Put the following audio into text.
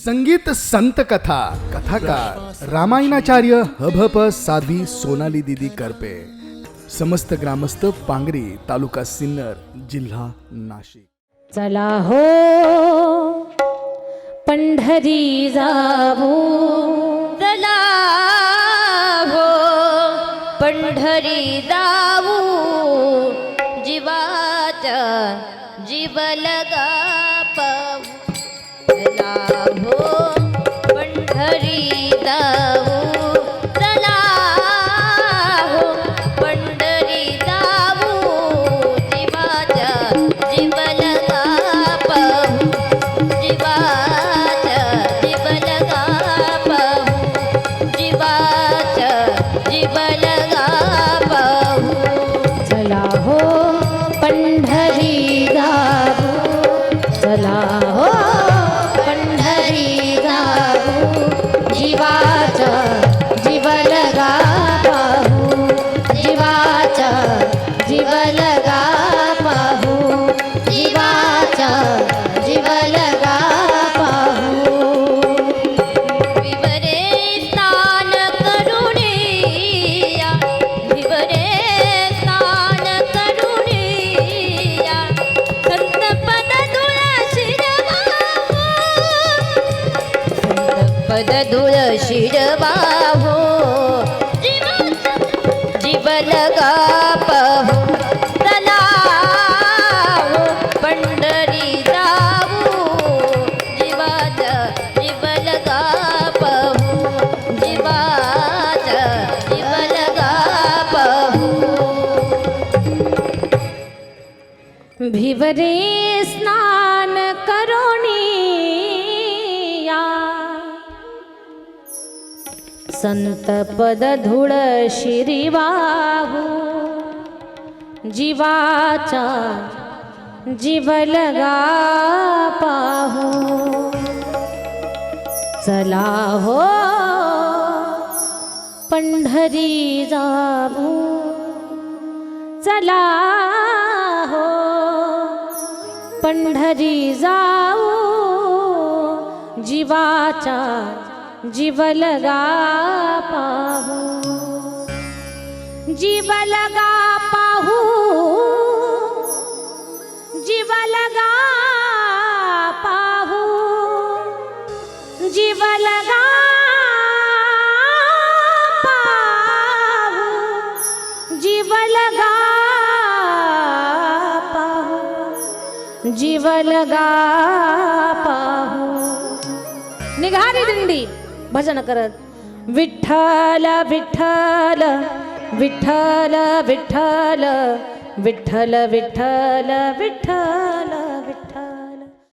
संगीत संत कथा कथाकार रामायणाचार्य हभप साध्वी सोनाली दिदी करपे. समस्त ग्रामस्थ पांगरी तालुका सिन्नर जिल्हा नाशिक. चला हो पंढरी जाऊ चला हो पंढरी जाऊ जीवाचा जीव लगा जाऊ जीवाचा पाहू जीवाचा जीव। लगा पाहू भिवरे स्नान करोणी संत पद धुळ शिरिवाहू जीवाचा जीव लगा पाहू. चला हो पंढरी जाऊ. चला हो पंढरी जाऊ. जीवाचा जीव लगा पाहू। जीव लगा पाहू। जीव लगा पाहू। जीव लगा पाहू। जीव लगा पाहू। जीव लगा पाहू। निघारी दिंडी। भजन करत. विठ्ठल विठ्ठल विठ्ठल विठ्ठल विठ्ठल विठ्ठल विठ्ठल.